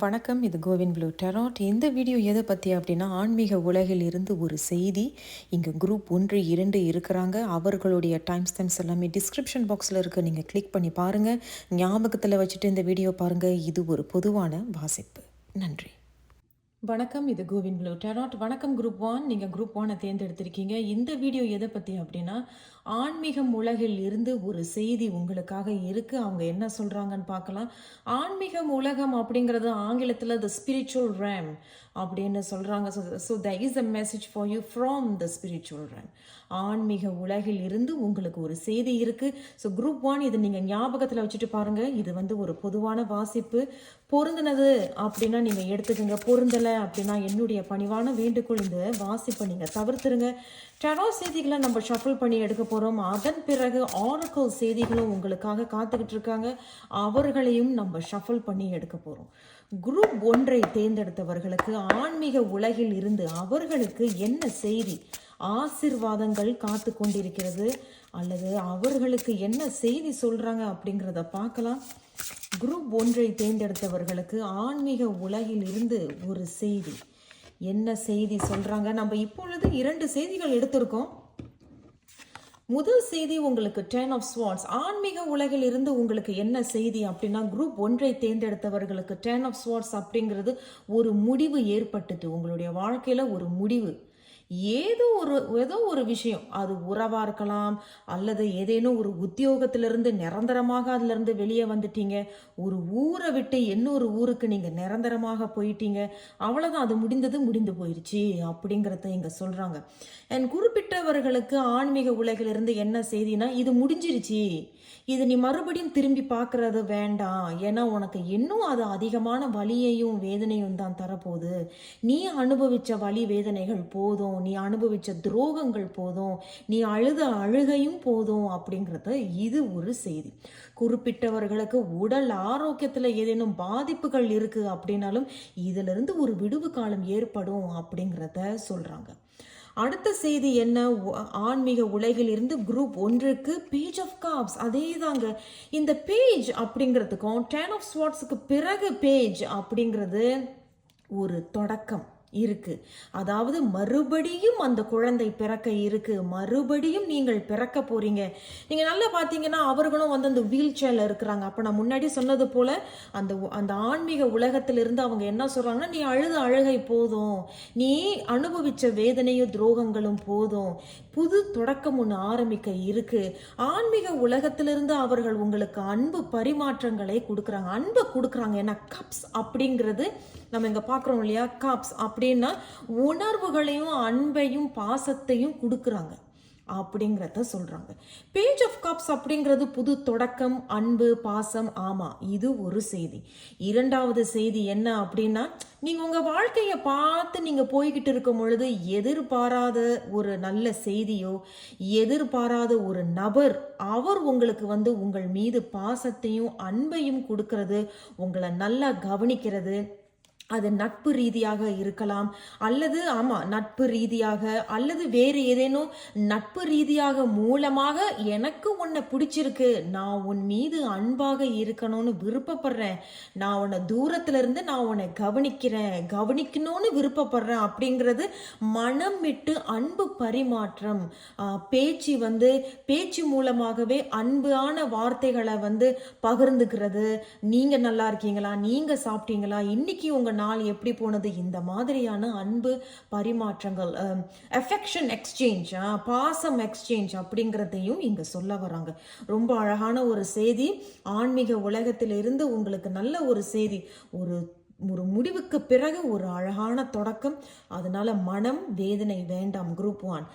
வணக்கம் இது கோவின் ப்ளூ டெராட். இந்த வீடியோ எதை பற்றி அப்படின்னா ஆன்மீக உலகில் இருந்து ஒரு செய்தி. இங்கே குரூப் ஒன்று இரண்டு இருக்கிறாங்க. அவர்களுடைய டைம் ஸ்டெம்ஸ் எல்லாமே டிஸ்கிரிப்ஷன் பாக்ஸில் இருக்குது நீங்கள் கிளிக் பண்ணி பாருங்கள் ஞாபகத்தில் வச்சுட்டு இந்த வீடியோ பாருங்கள் இது ஒரு பொதுவான வாசிப்பு. நன்றி. வணக்கம் இது கோவின் ப்ளூ டெராட். வணக்கம் குரூப் ஒன். நீங்கள் குரூப் ஒன்னை தேர்ந்தெடுத்திருக்கீங்க. இந்த வீடியோ எதை பற்றி அப்படின்னா ஆன்மீகம் உலகில் இருந்து ஒரு செய்தி உங்களுக்காக இருக்குது அவங்க என்ன சொல்கிறாங்கன்னு பார்க்கலாம். ஆன்மீகம் உலகம் அப்படிங்கிறது ஆங்கிலத்தில் த ஸ்பிரிச்சுவல் ரேம் அப்படின்னு சொல்கிறாங்க so the is a message for you from the spiritual realm ஆன்மீக உலகில் இருந்து உங்களுக்கு ஒரு செய்தி இருக்குது ஸோ குரூப் ஒன் இதை நீங்கள் ஞாபகத்தில் வச்சுட்டு பாருங்கள் இது வந்து ஒரு பொதுவான வாசிப்பு. பொருந்தினது அப்படின்னா நீங்கள் எடுத்துக்கோங்க. பொருந்தலை அப்படின்னா என்னுடைய பணிவான வேண்டுகோள் இந்த வாசிப்பை நீங்கள் தவிர்த்துருங்க. டெரோ செய்திகளை நம்ம ஷஃபிள் பண்ணி எடுக்க போகிறோம் அதன் பிறகு ஆரக்கல் செய்திகளும் உங்களுக்காக காத்துக்கிட்டு இருக்காங்க. அவர்களையும் நம்ம ஷஃபல் பண்ணி எடுக்க போகிறோம் குரூப் ஒன்றை தேர்ந்தெடுத்தவர்களுக்கு ஆன்மீக உலகில் இருந்து அவர்களுக்கு என்ன செய்தி ஆசிர்வாதங்கள் காத்து கொண்டிருக்கிறது அல்லது அவர்களுக்கு என்ன செய்தி சொல்கிறாங்க அப்படிங்கிறத பார்க்கலாம். குரூப் ஒன்றை தேர்ந்தெடுத்தவர்களுக்கு ஆன்மீக உலகில் இருந்து ஒரு செய்தி. என்ன செய்தி சொல்கிறாங்க நம்ம இப்பொழுது இரண்டு செய்திகள் எடுத்திருக்கோம். முதல் செய்தி உங்களுக்கு டென் ஆஃப் ஸ்வார்ட்ஸ் ஆன்மீக உலகில் இருந்து உங்களுக்கு என்ன செய்தி அப்படின்னா குரூப் ஒன்றை தேர்ந்தெடுத்தவர்களுக்கு டென் ஆஃப் ஸ்வார்ட்ஸ் அப்படிங்கிறது ஒரு முடிவு ஏற்பட்டது. உங்களுடைய வாழ்க்கையில் ஒரு முடிவு. ஏதோ ஒரு ஏதோ ஒரு விஷயம். அது உறவாக இருக்கலாம் அல்லது ஏதேனும் ஒரு உத்தியோகத்திலிருந்து நிரந்தரமாக அதிலிருந்து வெளியே வந்துட்டீங்க. ஒரு ஊரை விட்டு இன்னொரு ஊருக்கு நீங்கள் நிரந்தரமாக போயிட்டீங்க. அவ்வளோதான் அது முடிந்தது முடிந்து போயிடுச்சு அப்படிங்கிறத இங்கே சொல்கிறாங்க அண்ட் குறிப்பிட்டவர்களுக்கு ஆன்மீக உலகிலிருந்து என்ன செய்தினா இது முடிஞ்சிருச்சு. இது நீ மறுபடியும் திரும்பி பார்க்கறது வேண்டாம். ஏன்னா உனக்கு இன்னும் அது அதிகமான வலியையும் வேதனையும் தான் தரப்போகுது. நீ அனுபவித்த வலி வேதனைகள் போதும். நீ அனுபவித்த துரோகங்கள் போதும் நீ அழுத அழுகையும் போதும் அப்படிங்கிறத இது ஒரு செய்தி. குறிப்பிட்டவர்களுக்கு உடல் ஆரோக்கியத்தில் ஏதேனும் பாதிப்புகள் இருக்குது அப்படின்னாலும் இதிலிருந்து ஒரு விடுவு காலம் ஏற்படும் அப்படிங்கிறத சொல்கிறாங்க அடுத்த செய்தி என்ன? ஆன்மீக உலகில் இருந்து குரூப் ஒன்றுக்கு பேஜ் ஆஃப் காப்ஸ் அதே தாங்க இந்த பேஜ் அப்படிங்கிறதுக்கும் டென் ஆஃப் ஸ்வாட்ஸுக்கு பிறகு பேஜ் அப்படிங்கிறது ஒரு தொடக்கம். இருக்கு. அதாவது மறுபடியும் அந்த குழந்தை பிறக்க இருக்கு. மறுபடியும் நீங்கள் பிறக்க போறீங்க. நீங்க நல்லா பாத்தீங்கன்னா அவர்களும் வந்து அந்த வீல் சேர்ல இருக்கிறாங்க. அப்ப நான் முன்னாடி சொன்னது போல அந்த அந்த ஆன்மீக உலகத்திலிருந்து அவங்க என்ன சொல்றாங்கன்னா நீ அழுது அழுகை போதும். நீ அனுபவிச்ச வேதனையும் துரோகங்களும் போதும். புது தொடக்கம் ஒன்று ஆரம்பிக்க இருக்கு. ஆன்மீக உலகத்திலிருந்து அவர்கள் உங்களுக்கு அன்பு பரிமாற்றங்களை கொடுக்குறாங்க. அன்பை கொடுக்குறாங்க. ஏன்னா கப்ஸ் அப்படிங்கிறது நம்ம இங்கே பார்க்குறோம் இல்லையா? காப்ஸ் அப்படின்னா உணர்வுகளையும் அன்பையும் பாசத்தையும் கொடுக்குறாங்க. அப்படிங்கிறத சொல்கிறாங்க பேஜ் ஆஃப் கப்ஸ் அப்படிங்கிறது புது தொடக்கம் அன்பு பாசம். ஆமாம் இது ஒரு செய்தி. இரண்டாவது செய்தி என்ன அப்படின்னா நீங்கள் உங்கள் வாழ்க்கையை பார்த்து நீங்கள் போய்கிட்டு இருக்கும் பொழுது எதிர்பாராத ஒரு நல்ல செய்தியோ எதிர்பாராத ஒரு நபர் அவர் உங்களுக்கு வந்து உங்கள் மீது பாசத்தையும் அன்பையும் கொடுக்கறது உங்களை நல்லா கவனிக்கிறது அது நட்பு ரீதியாக இருக்கலாம். அல்லது ஆமாம் நட்பு ரீதியாக அல்லது வேறு ஏதேனும் நட்பு ரீதியாக மூலமாக எனக்கு உன்னை பிடிச்சிருக்கு. நான் உன் மீது அன்பாக இருக்கணும்னு விருப்பப்படுறேன். நான் உன்னை தூரத்துல இருந்து நான் உன்னை கவனிக்கிறேன். கவனிக்கணும்னு விருப்பப்படுறேன் அப்படிங்கிறது மனம் விட்டு அன்பு பரிமாற்றம். பேச்சு வந்து பேச்சு மூலமாகவே அன்பான வார்த்தைகளை வந்து பகிர்ந்துக்கிறது. நீங்கள் நல்லா இருக்கீங்களா? நீங்கள் சாப்பிட்டீங்களா? இன்னைக்கு உங்கள் நாள் எப்படி போனது? இந்த மாதிரியான அன்பு பரிமாற்றங்கள் எஃபெக்ஷன் எக்ஸ்சேஞ்ச் பாசம் எக்ஸ்சேஞ்ச் அப்படிங்கிறதையும் இங்கே சொல்ல வராங்க. ரொம்ப அழகான ஒரு செய்தி. ஆன்மீக உலகத்திலிருந்து உங்களுக்கு நல்ல ஒரு செய்தி. ஒரு ஒரு முடிவுக்கு பிறகு ஒரு அழகான தொடக்கம். அதனால மனம் வேதனை வேண்டாம். Group one.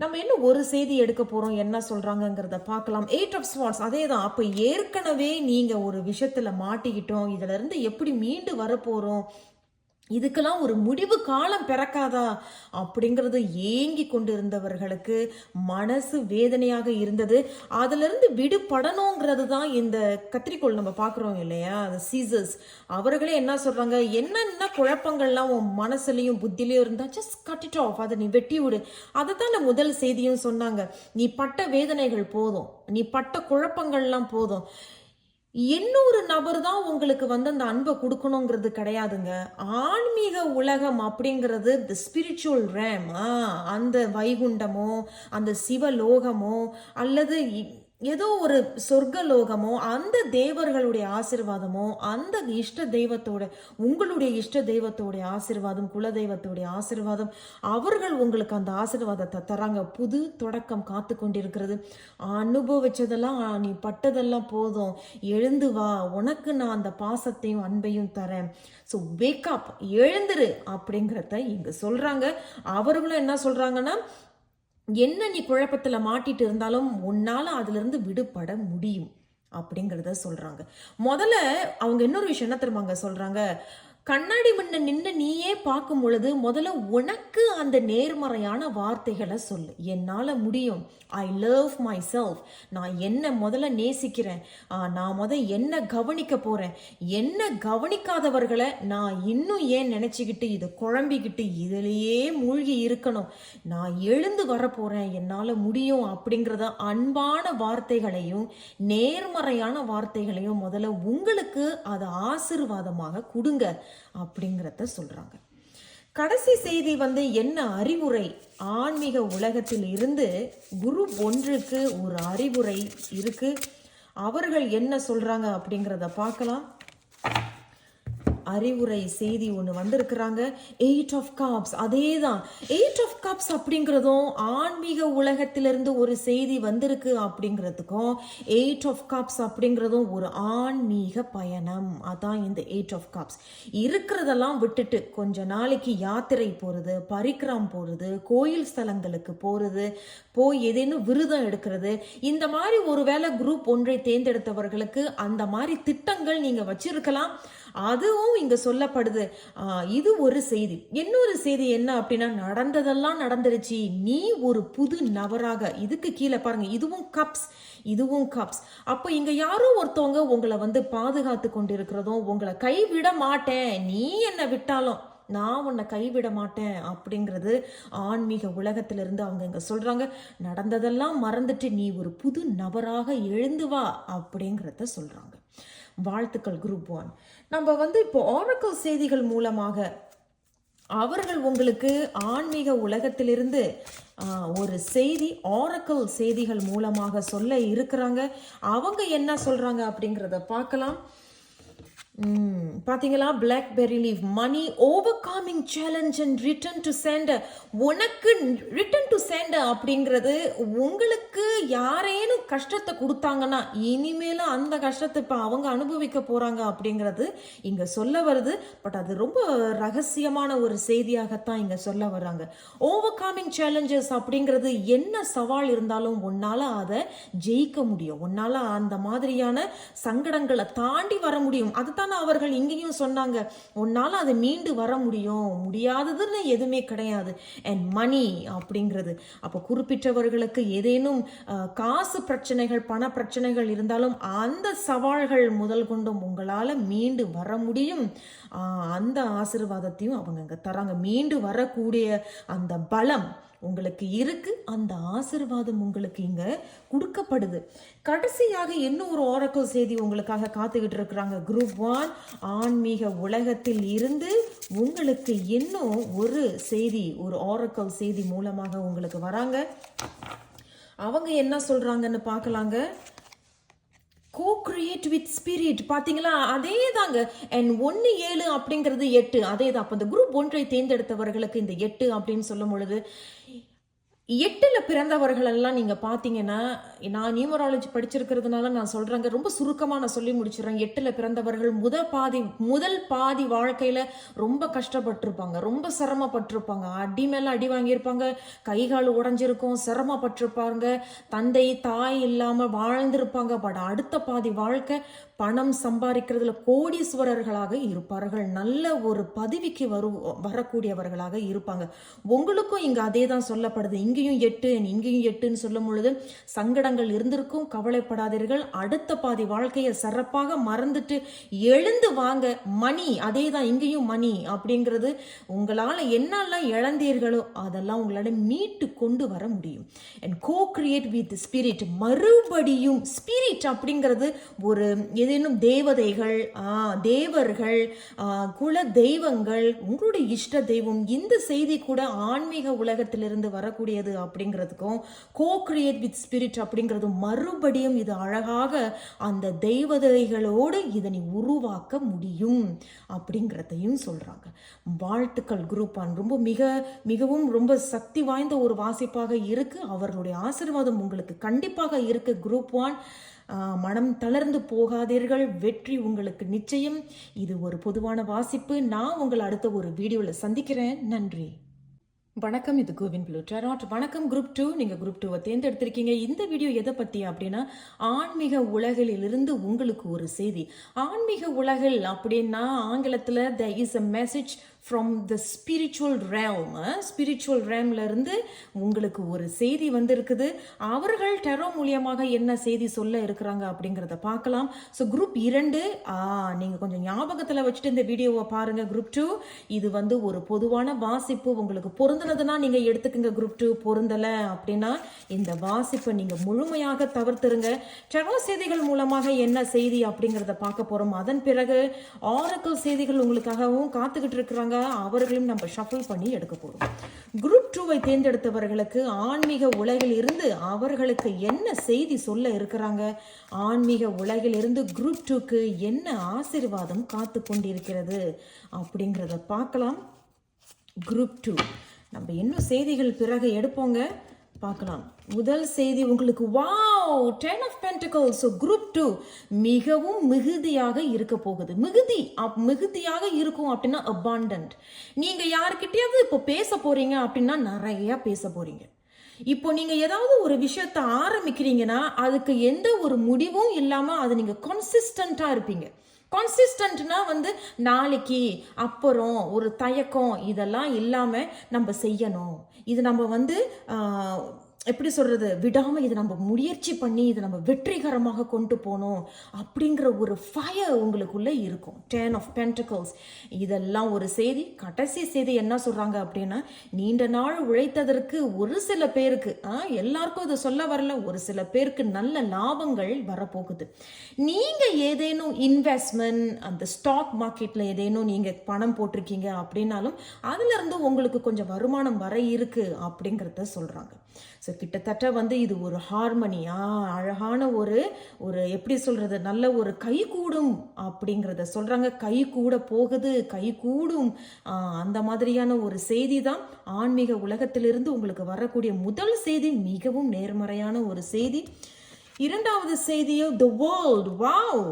நம்ம என்ன ஒரு செய்தி எடுக்க போகிறோம் என்ன சொல்கிறாங்கங்கிறத பார்க்கலாம். எயிட் ஆஃப் ஸ்வார்ட்ஸ் அதே தான் அப்போ ஏற்கனவே நீங்கள் ஒரு விஷயத்தில் மாட்டிக்கிட்டோம். இதிலிருந்து எப்படி மீண்டு வரப்போகிறோம் இதுக்கெல்லாம் ஒரு முடிவு காலம் பிறக்காதா அப்படிங்கிறது ஏங்கி கொண்டிருந்தவர்களுக்கு மனசு வேதனையாக இருந்தது. அதிலிருந்து விடுபடணுங்கிறது தான் இந்த கத்திரிக்கோள் நம்ம பார்க்குறோம் இல்லையா? அந்த சீசர்ஸ் அவர்களே என்ன சொல்கிறாங்க என்னென்ன குழப்பங்கள்லாம் உன் மனசுலையும் புத்திலையும் இருந்தால் ஜஸ்ட் கட் இட் ஆஃப் அதை நீ வெட்டி விடு. அதை தான் முதல் செய்தியும் சொன்னாங்க. நீ பட்ட வேதனைகள் போதும். நீ பட்ட குழப்பங்கள்லாம் போதும். இன்னொரு நபர் தான் உங்களுக்கு வந்து அந்த அன்பை கொடுக்கணுங்கிறது கிடையாதுங்க. ஆன்மீக உலகம் அப்படிங்கிறது தி ஸ்பிரிச்சுவல் ரேம் அந்த வைகுண்டமோ அந்த சிவலோகமோ அல்லது ஏதோ ஒரு சொர்க்க லோகமோ அந்த தேவர்களுடைய ஆசிர்வாதமோ அந்த இஷ்ட தெய்வத்தோட உங்களுடைய இஷ்ட தெய்வத்தோடைய ஆசிர்வாதம் குல தெய்வத்தோடைய ஆசிர்வாதம் அவர்கள் உங்களுக்கு அந்த ஆசிர்வாதத்தை தராங்க. புது தொடக்கம் காத்து கொண்டிருக்கிறது. அனுபவிச்சதெல்லாம் நீ பட்டதெல்லாம் போதும். எழுந்து வா. உனக்கு நான் அந்த பாசத்தையும் அன்பையும் தரேன். ஸோ வேக்கப் எழுந்துரு அப்படிங்கிறத இங்கே சொல்கிறாங்க அவர்களும் என்ன சொல்கிறாங்கன்னா என்ன நீ குழப்பத்தில் மாட்டிட்டு இருந்தாலும் உன்னால் அதுலேருந்து விடுபட முடியும் அப்படிங்கிறத சொல்கிறாங்க முதல்ல அவங்க இன்னொரு விஷயம் என்ன தெரியுமாங்க சொல்கிறாங்க கண்ணாடி முன்ன நின்று நீயே பார்க்கும் பொழுது முதல்ல உனக்கு அந்த நேர்மறையான வார்த்தைகளை சொல்லு. என்னால் முடியும். ஐ லவ் மை செல்ஃப் நான் என்ன முதல்ல நேசிக்கிறேன்? நான் முத என்ன கவனிக்க போகிறேன் என்ன கவனிக்காதவர்களை நான் இன்னும் ஏன் நினச்சிக்கிட்டு இதை குழம்பிக்கிட்டு இதிலேயே மூழ்கி இருக்கணும்? நான் எழுந்து வரப்போகிறேன் என்னால் முடியும் அப்படிங்கிறத அன்பான வார்த்தைகளையும் நேர்மறையான வார்த்தைகளையும் முதல்ல உங்களுக்கு அதை ஆசீர்வாதமாக கொடுங்க. அப்படிங்கிறத சொல்றாங்க. கடைசி செய்தி வந்து என்ன அறிவுரை? ஆன்மீக உலகத்தில் இருந்து குரு ஒன்றுக்கு ஒரு அறிவுரை இருக்கு. அவர்கள் என்ன சொல்றாங்க அப்படிங்கிறத பார்க்கலாம். அறிவுரை செய்தி ஒன்று வந்திருக்கிறாங்க. எயிட் ஆஃப் காப்ஸ் அதே தான் எயிட் ஆஃப் கப்ஸ் அப்படிங்கிறதும் ஆன்மீக உலகத்திலிருந்து ஒரு செய்தி வந்திருக்கு அப்படிங்கிறதுக்கும் எயிட் ஆஃப் காப்ஸ் அப்படிங்கிறதும் ஒரு ஆன்மீக பயணம். அதான் இந்த எயிட் ஆஃப் காப்ஸ் இருக்கிறதெல்லாம் விட்டுட்டு கொஞ்ச நாளைக்கு யாத்திரை போகிறது பரிக்ராம் போகிறது கோயில் ஸ்தலங்களுக்கு போகிறது போய் ஏதேனும் விருதம் எடுக்கிறது. இந்த மாதிரி ஒருவேளை குரூப் ஒன்றை தேர்ந்தெடுத்தவர்களுக்கு அந்த மாதிரி திட்டங்கள் நீங்கள் வச்சிருக்கலாம். அதுவும் இங்க சொல்லப்படுது. இது ஒரு செய்தி. இன்னொரு செய்தி என்ன அப்படின்னா நடந்ததெல்லாம் நடந்துருச்சு. நீ ஒரு புது நபராக. இதுக்கு கீழே பாருங்க. இதுவும் கப்ஸ் இதுவும் கப்ஸ் அப்போ இங்க யாரோ ஒருத்தவங்க உங்களை வந்து பாதுகாத்து கொண்டிருக்கிறதும் உங்களை கைவிட மாட்டேன். நீ என்னை விட்டாலும். நான் உன்னை கைவிட மாட்டேன் அப்படிங்கிறது ஆன்மீக உலகத்திலிருந்து அவங்க இங்கே சொல்கிறாங்க நடந்ததெல்லாம் மறந்துட்டு நீ ஒரு புது நபராக எழுந்து வா அப்படிங்கிறத சொல்கிறாங்க வாழ்த்துக்கள் குரூப் ஒன். நம்ம வந்து இப்போ ஆரக்கல் செய்திகள் மூலமாக அவர்கள் உங்களுக்கு ஆன்மீக உலகத்திலிருந்து ஒரு செய்தி ஆரக்கல் செய்திகள் மூலமாக சொல்ல இருக்கிறாங்க. அவங்க என்ன சொல்கிறாங்க அப்படிங்கிறத பார்க்கலாம். ம், பாத்தீங்களா? Blackberry leave money overcoming challenge and return to centre உனக்கு ரிட்டர்ன் டு சென்டர் அப்படிங்கிறது உங்களுக்கு யாரேனும் கஷ்டத்தை கொடுத்தாங்கன்னா இனிமேலும் அந்த கஷ்டத்தை இப்போ அவங்க அனுபவிக்க போறாங்க அப்படிங்கிறது இங்க சொல்ல வருது. பட் அது ரொம்ப ரகசியமான ஒரு செய்தியாகத்தான் இங்க சொல்ல வர்றாங்க. ஓவர் காமிங் சேலஞ்சஸ் அப்படிங்கிறது என்ன சவால் இருந்தாலும் உன்னால அதை ஜெயிக்க முடியும். உன்னால அந்த மாதிரியான சங்கடங்களை தாண்டி வர முடியும். அதுதான் அவர்கள் இங்கேயும் சொன்னாங்க உன்னால் அதை மீண்டு வர முடியும். முடியாததுன்னு எதுவுமே கிடையாது. அண்ட் மணி அப்படிங்கிறது. அப்போ குறிப்பிட்டவர்களுக்கு ஏதேனும் காசு பிரச்சனைகள் பண பிரச்சனைகள் இருந்தாலும் அந்த சவால்கள் முதல் கொண்டும் உங்களால் மீண்டு வர முடியும். அந்த ஆசீர்வாதத்தையும் அவங்க அங்கே தராங்க. மீண்டு வரக்கூடிய அந்த பலம் உங்களுக்கு இருக்கு அந்த ஆசீர்வாதம் உங்களுக்கு இங்க கொடுக்கப்படுது. கடைசியாக இன்னும் ஒரு ஓரக்கல் செய்தி உங்களுக்காக காத்துக்கிட்டு இருக்கிறாங்க? குரூப் ஒன் ஆன்மீக உலகத்தில் இருந்து உங்களுக்கு இன்னும் ஒரு செய்தி ஒரு ஓரக்கல் செய்தி மூலமாக உங்களுக்கு வராங்க? அவங்க என்ன சொல்றாங்கன்னு பார்க்கலாங்க. கோ கிரியேட் வித் ஸ்பிரிட் பார்த்தீங்களா அதே தாங்க அண்ட் ஒன்று ஏழு அப்படிங்கிறது எட்டு. அதே தான் அப்போ இந்த குரூப் ஒன்றை தேர்ந்தெடுத்தவர்களுக்கு இந்த எட்டு அப்படின்னு சொல்லும் பொழுது எட்டில் பிறந்தவர்களெல்லாம் நீங்கள் பார்த்தீங்கன்னா நான் நியூமராலஜி படிச்சிருக்கிறதுனால நான் சொல்கிறேங்க ரொம்ப சுருக்கமாக நான் சொல்லி முடிச்சிடுறேன். எட்டில் பிறந்தவர்கள் முதல் பாதி முதல் பாதி வாழ்க்கையில் ரொம்ப கஷ்டப்பட்டிருப்பாங்க ரொம்ப சிரமப்பட்டிருப்பாங்க. அடி மேலே அடி வாங்கியிருப்பாங்க கை கால் உடைஞ்சிருக்கும் சிரமப்பட்டிருப்பாங்க. தந்தை தாய் இல்லாமல் வாழ்ந்திருப்பாங்க பட் அடுத்த பாதி வாழ்க்கை பணம் சம்பாதிக்கிறதுல கோடீஸ்வரர்களாக இருப்பார்கள். நல்ல ஒரு பதவிக்கு வரு வரக்கூடியவர்களாக இருப்பாங்க. உங்களுக்கும் இங்கே அதே தான் சொல்லப்படுது. இங்கே இங்கேயும் எட்டு இங்கேயும் எட்டுன்னு சொல்லும் பொழுது சங்கடங்கள் இருந்திருக்கும் கவலைப்படாதீர்கள். அடுத்த பாதி வாழ்க்கையை சிறப்பாக மறந்துட்டு எழுந்து வாங்க. மணி அதே தான் இங்கேயும் மணி அப்படிங்கிறது உங்களால் என்னெல்லாம் இழந்தீர்களோ அதெல்லாம் உங்களால் மீட்டு கொண்டு வர முடியும். And co create with spirit மறுபடியும் ஸ்பிரிட் அப்படிங்கிறது ஒரு ஏதேனும் தேவதைகள் தேவர்கள் குல தெய்வங்கள் உங்களுடைய இஷ்ட தெய்வம். இந்த செய்தி கூட ஆன்மீக உலகத்திலிருந்து வரக்கூடியது. அப்படிங்கிறதுக்கும் கோ கிரியேட் வித் ஸ்பிரிட் அப்படிங்கிறது மறுபடியும் இது அழகாக அந்த தெய்வதைகளோடு இதனை உருவாக்க முடியும் அப்படிங்கிறதையும் சொல்றாங்க. வாழ்த்துக்கள் குரூப் ஆன் ரொம்ப மிக மிகவும் ரொம்ப சக்தி வாய்ந்த ஒரு வாசிப்பாக இருக்கு. அவர்களுடைய ஆசீர்வாதம் உங்களுக்கு கண்டிப்பாக இருக்கு குரூப் ஒன் மனம் தளர்ந்து போகாதீர்கள். வெற்றி உங்களுக்கு நிச்சயம். இது ஒரு பொதுவான வாசிப்பு. நான் உங்களை அடுத்த ஒரு வீடியோவில் சந்திக்கிறேன். நன்றி. வணக்கம் இது கோவின் ப்ளூ டெராட். வணக்கம் குரூப் டூ. நீங்கள் குரூப் டூவை தேர்ந்தெடுத்திருக்கீங்க. இந்த வீடியோ எதை பற்றி அப்படின்னா ஆன்மீக உலகிலிருந்து உங்களுக்கு ஒரு செய்தி. ஆன்மீக உலகில் அப்படின்னா ஆங்கிலத்தில் the is a message from the spiritual realm spiritual ரேம்ல இருந்து உங்களுக்கு ஒரு செய்தி வந்திருக்குது. அவர்கள் டெரோ மூலியமாக என்ன செய்தி சொல்ல இருக்கிறாங்க அப்படிங்கிறத பார்க்கலாம். ஸோ குரூப் இரண்டு நீங்கள் கொஞ்சம் ஞாபகத்தில் வச்சுட்டு இந்த வீடியோவை பாருங்க குரூப் டூ இது வந்து ஒரு பொதுவான வாசிப்பு. உங்களுக்கு பொருந்தினதுன்னா நீங்கள் எடுத்துக்கங்க குரூப் டூ பொருந்தலை அப்படின்னா இந்த வாசிப்பை நீங்கள் முழுமையாக தவிர்த்துருங்க. டெரோ செய்திகள் மூலமாக என்ன செய்தி அப்படிங்கிறத பார்க்க போகிறோம் அதன் பிறகு ஆரக்கல் செய்திகள் உங்களுக்காகவும் காத்துக்கிட்டு இருக்கிறாங்க. அவர்களும் நம்ம ஷஃபிள் பண்ணி எடுக்க போகிறோம் குரூப் டூவை தேர்ந்தெடுத்தவர்களுக்கு ஆன்மீக உலகில் இருந்து அவர்களுக்கு என்ன செய்தி சொல்ல இருக்கிறாங்க? ஆன்மீக உலகில் இருந்து குரூப் டூக்கு என்ன ஆசீர்வாதம் காத்து கொண்டிருக்கிறது? அப்படிங்கிறத பார்க்கலாம். குரூப் டூ நம்ம இன்னும் செய்திகள் பிறகு எடுப்போங்க? பார்க்கலாம். முதல் செய்தி உங்களுக்கு வா ten of pentacles so group two மிகவும் மிகுதியாக இருக்க போகுது. மிகுதி அப் மிகுதியாக இருக்கும் அப்படின்னா அபாண்டன்ட் நீங்கள் யாருக்கிட்டேயாவது இப்போ பேச போகிறீங்க அப்படின்னா நிறையா பேச போகிறீங்க இப்போ நீங்கள் ஏதாவது ஒரு விஷயத்த ஆரம்பிக்கிறீங்கன்னா அதுக்கு எந்த ஒரு முடிவும் இல்லாமல் அது நீங்கள் கன்சிஸ்டண்ட்டாக இருப்பீங்க. கான்சிஸ்டன்ட்னா வந்து நாளைக்கு அப்புறம் ஒரு தயக்கம் இதெல்லாம் இல்லாமல் நம்ம செய்யணும். இது நம்ம வந்து எப்படி சொல்கிறது விடாமல் இது நம்ம முயற்சி பண்ணி இதை நம்ம வெற்றிகரமாக கொண்டு போகணும் அப்படிங்கிற ஒரு ஃபயர் உங்களுக்குள்ளே இருக்கும். டேன் ஆஃப் பென்டிகல்ஸ் இதெல்லாம் ஒரு செய்தி. கடைசி செய்தி என்ன சொல்கிறாங்க அப்படின்னா நீண்ட நாள் உழைத்ததற்கு ஒரு சில பேருக்கு ஆ, எல்லாருக்கும் இதை சொல்ல வரல ஒரு சில பேருக்கு நல்ல லாபங்கள் வரப்போகுது. நீங்கள் ஏதேனும் இன்வெஸ்ட்மெண்ட் அந்த ஸ்டாக் மார்க்கெட்டில் ஏதேனும் நீங்கள் பணம் போட்டிருக்கீங்க அப்படின்னாலும் அதுலேருந்து உங்களுக்கு கொஞ்சம் வருமானம் வர இருக்குது அப்படிங்கிறத சொல்கிறாங்க ஸோ கிட்டத்தட்ட வந்து இது ஒரு ஹார்மனியா அழகான ஒரு ஒரு எப்படி சொல்கிறது நல்ல ஒரு கை கூடும் அப்படிங்கிறத சொல்கிறாங்க கை கூட போகுது கை கூடும். அந்த மாதிரியான ஒரு செய்தி தான் ஆன்மீக உலகத்திலிருந்து உங்களுக்கு வரக்கூடிய முதல் செய்தி மிகவும் நேர்மறையான ஒரு செய்தி. இரண்டாவது செய்தியோ த வேர்ல்ட் வாவ்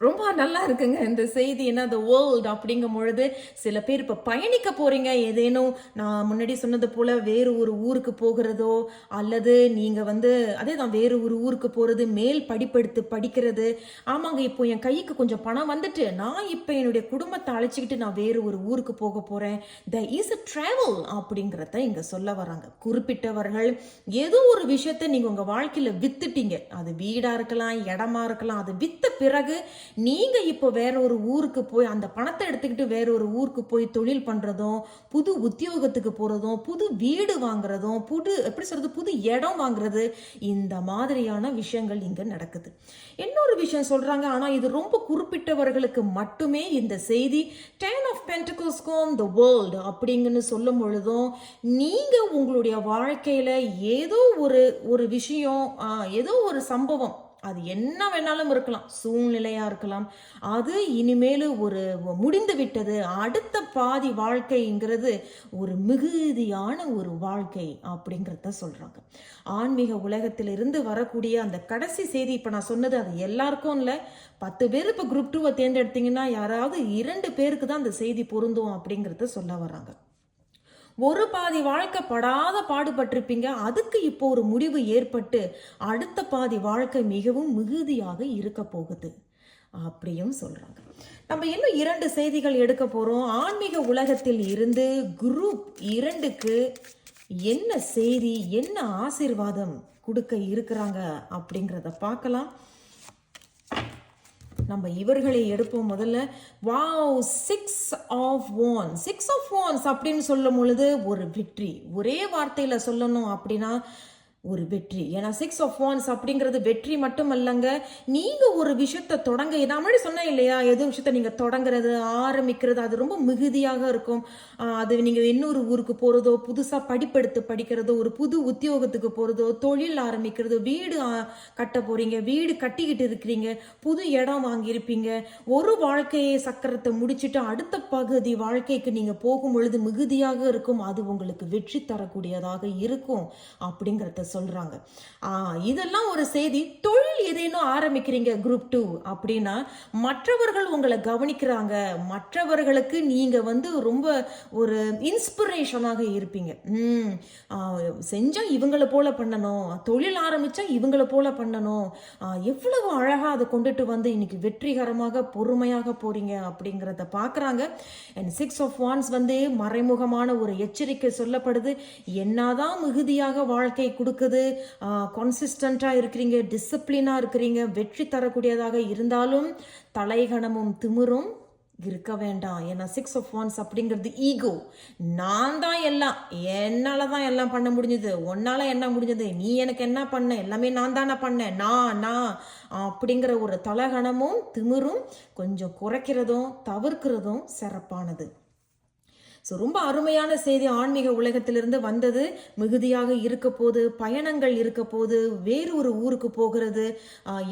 ரொம்ப நல்லா இருக்குங்க இந்த செய்தி என்ன த வேர்ல்ட் அப்படிங்கும் பொழுது சில பேர் இப்போ பயணிக்க போகிறீங்க ஏதேனும் நான் முன்னாடி சொன்னது போல் வேறு ஒரு ஊருக்கு போகிறதோ அல்லது நீங்கள் வந்து அதே தான் வேறு ஒரு ஊருக்கு போகிறது மேல் படிப்பெடுத்து படிக்கிறது. ஆமாங்க இப்போ என் கைக்கு கொஞ்சம் பணம் வந்துட்டு நான் இப்போ என்னுடைய குடும்பத்தை அழைச்சிக்கிட்டு நான் வேறு ஒரு ஊருக்கு போக போகிறேன் த இஸ் அ ட்ராவல் அப்படிங்கிறத இங்கே சொல்ல வராங்க. குறிப்பிட்டவர்கள் ஏதோ ஒரு விஷயத்தை நீங்கள் உங்கள் வாழ்க்கையில் வித்துட்டீங்க. அது வீடாக இருக்கலாம் இடமா இருக்கலாம் அது வித்த பிறகு நீங்கள் இப்போ வேற ஒரு ஊருக்கு போய் அந்த பணத்தை எடுத்துக்கிட்டு வேற ஒரு ஊருக்கு போய் தொழில் பண்ணுறதும் புது உத்தியோகத்துக்கு போகிறதும் புது வீடு வாங்குறதும் புது எப்படி சொல்கிறது புது இடம் வாங்குறது இந்த மாதிரியான விஷயங்கள் இங்கே நடக்குது. இன்னொரு விஷயம் சொல்கிறாங்க ஆனால் இது ரொம்ப குறிப்பிட்டவர்களுக்கு மட்டுமே இந்த செய்தி டென் ஆஃப் பென்டகோஸ்கோம் த வேர்ல்டு அப்படிங்கன்னு சொல்லும் பொழுதும் நீங்கள் உங்களுடைய வாழ்க்கையில் ஏதோ ஒரு ஒரு விஷயம் ஏதோ ஒரு சம்பவம் அது என்ன வேணாலும் இருக்கலாம். சூழ்நிலையா இருக்கலாம். அது இனிமேல் ஒரு முடிந்து விட்டது. அடுத்த பாதி வாழ்க்கைங்கிறது ஒரு மிகுதியான ஒரு வாழ்க்கை அப்படிங்கிறத சொல்றாங்க. ஆன்மீக உலகத்திலிருந்து வரக்கூடிய அந்த கடைசி செய்தி இப்போ நான் சொன்னது அது எல்லாருக்கும் இல்லை. பத்து பேர் இப்போ குரூப் டூவை தேர்ந்தெடுத்தீங்கன்னா யாராவது இரண்டு பேருக்கு தான் அந்த செய்தி பொருந்தும் அப்படிங்கிறத சொல்ல வராங்க ஒரு பாதி வாழ்க்கை படாத பாடுபட்டிருப்பீங்க. அதுக்கு இப்போ ஒரு முடிவு ஏற்பட்டு அடுத்த பாதி வாழ்க்கை மிகவும் மிகுதியாக இருக்க போகுது. அப்படியும் சொல்றாங்க. நம்ம இன்னும் இரண்டு செய்திகள் எடுக்க போறோம். ஆன்மீக உலகத்தில் இருந்து குரூப் இரண்டுக்கு என்ன செய்தி என்ன ஆசீர்வாதம் கொடுக்க இருக்கிறாங்க அப்படிங்கிறத பார்க்கலாம். நம்ம இவர்களை எடுப்போம் முதல்ல. Wow six of wand six of wands அப்படின்னு சொல்லும் பொழுது ஒரு வெற்றி. ஒரே வார்த்தையில் சொல்லணும் அப்படின்னா ஒரு வெற்றி. ஏன்னா சிக்ஸ் ஆஃப் ஒன்ஸ் அப்படிங்கிறது வெற்றி மட்டும் இல்லைங்க நீங்கள் ஒரு விஷயத்தை தொடங்க நான் முன்னாடி சொன்னேன் இல்லையா? எது விஷயத்த நீங்கள் தொடங்குறது ஆரம்பிக்கிறது அது ரொம்ப மிகுதியாக இருக்கும். அது நீங்கள் இன்னொரு ஊருக்கு போகிறதோ புதுசாக படிப்பெடுத்து படிக்கிறதோ ஒரு புது உத்தியோகத்துக்கு போகிறதோ தொழில் ஆரம்பிக்கிறதோ வீடு கட்ட போகிறீங்க வீடு கட்டிக்கிட்டு இருக்கிறீங்க புது இடம் வாங்கியிருப்பீங்க. ஒரு வாழ்க்கையை சக்கரத்தை முடிச்சுட்டு அடுத்த பகுதி வாழ்க்கைக்கு நீங்கள் போகும் பொழுது மிகுதியாக இருக்கும். அது உங்களுக்கு வெற்றி தரக்கூடியதாக இருக்கும். அப்படிங்கிறத சொல்கிறாங்க இதெல்லாம் ஒரு செய்தி தொழில் ஏதேனும் ஆரம்பிக்கிறீங்க குரூப் டூ அப்படின்னா மற்றவர்கள் உங்களை கவனிக்கிறாங்க. மற்றவர்களுக்கு நீங்கள் வந்து ரொம்ப ஒரு இன்ஸ்பிரேஷனாக இருப்பீங்க. செஞ்சால் இவங்களை போல பண்ணணும். தொழில் ஆரம்பித்தா இவங்கள போல பண்ணணும். எவ்வளவு அழகாக அதை கொண்டுட்டு வந்து இன்னைக்கு வெற்றிகரமாக பொறுமையாக போறீங்க அப்படிங்கிறத பார்க்குறாங்க அண்ட் சிக்ஸ் ஆஃப் வான்ஸ் வந்து மறைமுகமான ஒரு எச்சரிக்கை சொல்லப்படுது. என்னதான் மிகுதியாக வாழ்க்கை கொடுக்குது கான்சிஸ்டண்ட்டாக இருக்கிறீங்க டிசிப்ளினாக இருக்கிறீங்க வெற்றி தரக்கூடியதாக இருந்தாலும் தலைகணமும் திமிரும் இருக்க வேண்டாம். ஏன்னா சிக்ஸ் ஆஃப் ஒன்ஸ் அப்படிங்கிறது ஈகோ நான் தான் எல்லாம். என்னால் தான் எல்லாம் பண்ண முடிஞ்சது. உன்னால் என்ன முடிஞ்சது? நீ எனக்கு என்ன பண்ண? எல்லாமே நான் தானே பண்ணேன் நான் நான் அப்படிங்கிற ஒரு தலகணமும் திமிரும் கொஞ்சம் குறைக்கிறதும் தவிர்க்கிறதும் சிறப்பானது. ஸோ ரொம்ப அருமையான செய்தி ஆன்மீக உலகத்திலிருந்து வந்தது. மிகுதியாக இருக்க போது பயணங்கள் இருக்க போது வேறு ஒரு ஊருக்கு போகிறது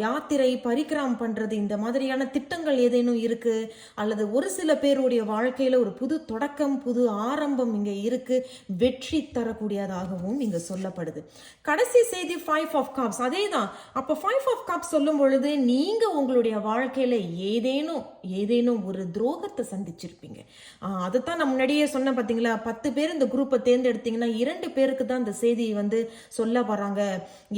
யாத்திரை பரிக்கிராம் பண்ணுறது இந்த மாதிரியான திட்டங்கள் ஏதேனும் இருக்குது அல்லது ஒரு சில பேருடைய வாழ்க்கையில் ஒரு புது தொடக்கம் புது ஆரம்பம் இங்கே இருக்குது வெற்றி தரக்கூடியதாகவும் இங்கே சொல்லப்படுது. கடைசி செய்தி ஃபைவ் ஆஃப் கப்ஸ் அதே தான் அப்போ ஃபைவ் ஆஃப் கப்ஸ் சொல்லும் பொழுது நீங்கள் உங்களுடைய வாழ்க்கையில் ஏதேனும் ஏதேனும் ஒரு துரோகத்தை சந்திச்சிருப்பீங்க. ஆஹ் அதைத்தான் நான் முன்னாடி முன்னாடியே சொன்னேன் பார்த்தீங்களா பத்து பேர் இந்த குரூப்பை தேர்ந்தெடுத்தீங்கன்னா இரண்டு பேருக்கு தான் இந்த செய்தியை வந்து சொல்ல வராங்க.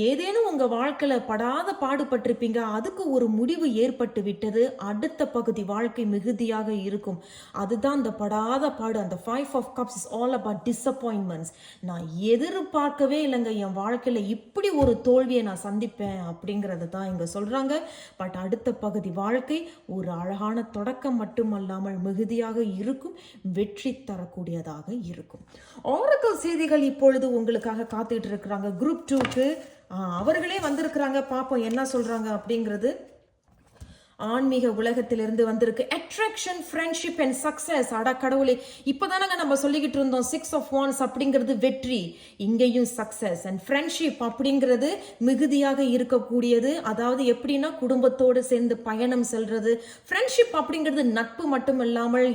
ஏதேனும் உங்க வாழ்க்கையில படாத பாடுபட்டிருப்பீங்க அதுக்கு ஒரு முடிவு ஏற்பட்டு விட்டது அடுத்த பகுதி வாழ்க்கை மிகுதியாக இருக்கும். அதுதான் அந்த படாத பாடு அந்த five of cups is all about disappointments நான் எதிர்பார்க்கவே இல்லைங்க என் வாழ்க்கையில இப்படி ஒரு தோல்வியை நான் சந்திப்பேன் அப்படிங்கிறது தான் இங்க சொல்றாங்க. பட் அடுத்த பகுதி வாழ்க்கை ஒரு அழகான தொடக்கம் மட்டுமல்லாமல் மிகுதியாக இருக்கும் வெற்றி தரக்கூடியதாக இருக்கும். ஆரக்கல் செய்திகள் இப்பொழுது உங்களுக்காக காத்துட்டு இருக்கிறாங்க. குரூப் டூக்கு அவர்களே வந்திருக்கிறாங்க. பார்ப்போம் என்ன சொல்றாங்க அப்படிங்கிறது ஆன்மீக உலகத்திலிருந்து வந்திருக்கு. அட்ராக்ஷன் ஃப்ரெண்ட்ஷிப் அண்ட் சக்ஸஸ் அட கடவுளே இப்போதானங்க நம்ம சொல்லிக்கிட்டு இருந்தோம் சிக்ஸ் ஆஃப் ஒன்ஸ் அப்படிங்கிறது வெற்றி இங்கேயும் சக்ஸஸ் அண்ட் ஃப்ரெண்ட்ஷிப் அப்படிங்கிறது மிகுதியாக இருக்கக்கூடியது. அதாவது எப்படின்னா குடும்பத்தோடு சேர்ந்து பயணம் செல்றது. ஃப்ரெண்ட்ஷிப் அப்படிங்கிறது நட்பு மட்டும் இல்லாமல்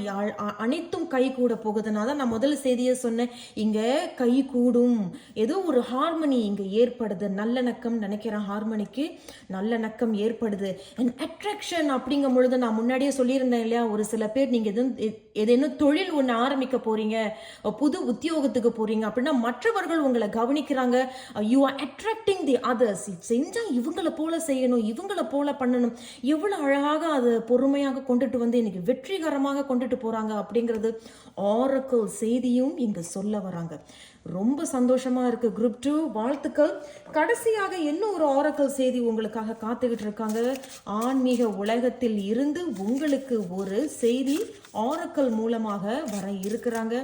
அனைத்தும் கை கூட போகுதுனால தான் நான் முதல் செய்தியை சொன்னேன். இங்கே கை கூடும். ஏதோ ஒரு ஹார்மனி இங்கே ஏற்படுது. நல்லிணக்கம் நினைக்கிறேன் ஹார்மனிக்கு நல்லிணக்கம் ஏற்படுது. அண்ட் அட்ராக்ஷன் அப்படிங்கும் பொழுது நான் முன்னாடியே சொல்லியிருந்தேன் இல்லையா? ஒரு சில பேர் நீங்கள் எதுவும் ஏதேனும் தொழில் ஒன்று ஆரம்பிக்க போகிறீங்க புது உத்தியோகத்துக்கு போகிறீங்க அப்படின்னா மற்றவர்கள் உங்களை கவனிக்கிறாங்க. You are attracting the others செஞ்சால் இவங்கள போல செய்யணும் இவங்கள போல பண்ணணும். எவ்வளோ அழகாக அது பொறுமையாக கொண்டுட்டு வந்து இன்னைக்கு வெற்றிகரமாக கொண்டுட்டு போகிறாங்க அப்படிங்கிறது ஆரக்கல் செய்தியும் இங்கே சொல்ல வராங்க. ரொம்ப சந்தோஷமாக இருக்கு. குரூப் டூ வாழ்த்துக்கள். கடைசியாக இன்னும் ஒரு ஆரக்கல் செய்தி உங்களுக்காக காத்துக்கிட்டு இருக்காங்க? ஆன்மீக உலகத்தில் இருந்து உங்களுக்கு ஒரு செய்தி ஆரக்கல் மூலமாக வர இருக்கிறாங்க.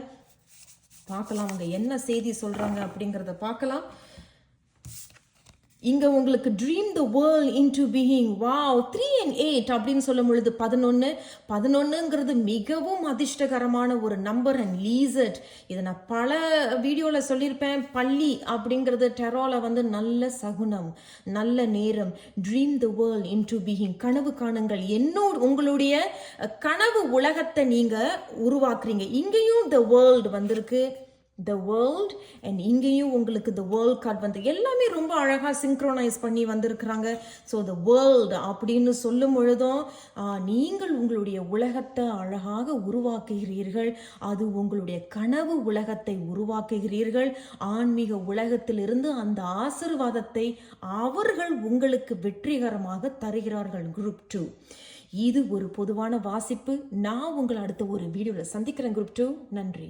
பார்க்கலாம் அவங்க என்ன செய்தி சொல்கிறாங்க அப்படிங்கிறத பார்க்கலாம். இங்க உங்களுக்கு dream the world into being wow three and eight அப்படின்னு சொல்லும் பொழுது பதினொன்று பதினொன்றுங்கிறது மிகவும் அதிர்ஷ்டகரமான ஒரு நம்பர் அண்ட் லீசட் இதை நான் பல வீடியோவில் சொல்லியிருப்பேன். பள்ளி அப்படிங்கிறது டெரோவில் வந்து நல்ல சகுனம் நல்ல நேரம். Dream the world into being கனவு காணுங்கள். என்னோட உங்களுடைய கனவு உலகத்தை நீங்கள் உருவாக்குறீங்க. இங்கேயும் த வேர்ல்டு வந்திருக்கு. த வேர்ல்ட் அண்ட் இங்கேயும் உங்களுக்கு த வேர்ல்ட் கார்ட் வந்து எல்லாமே ரொம்ப அழகாக சிங்க்ரோனைஸ் பண்ணி வந்திருக்கிறாங்க. ஸோ த வேர்ல்டு அப்படின்னு சொல்லும் பொழுதும் நீங்கள் உங்களுடைய உலகத்தை அழகாக உருவாக்குகிறீர்கள். அது உங்களுடைய கனவு உலகத்தை உருவாக்குகிறீர்கள். ஆன்மீக உலகத்திலிருந்து அந்த ஆசிர்வாதத்தை அவர்கள் உங்களுக்கு வெற்றிகரமாக தருகிறார்கள் குரூப் டூ இது ஒரு பொதுவான வாசிப்பு. நான் உங்களை அடுத்த ஒரு வீடியோவில் சந்திக்கிறேன் குரூப் டூ நன்றி.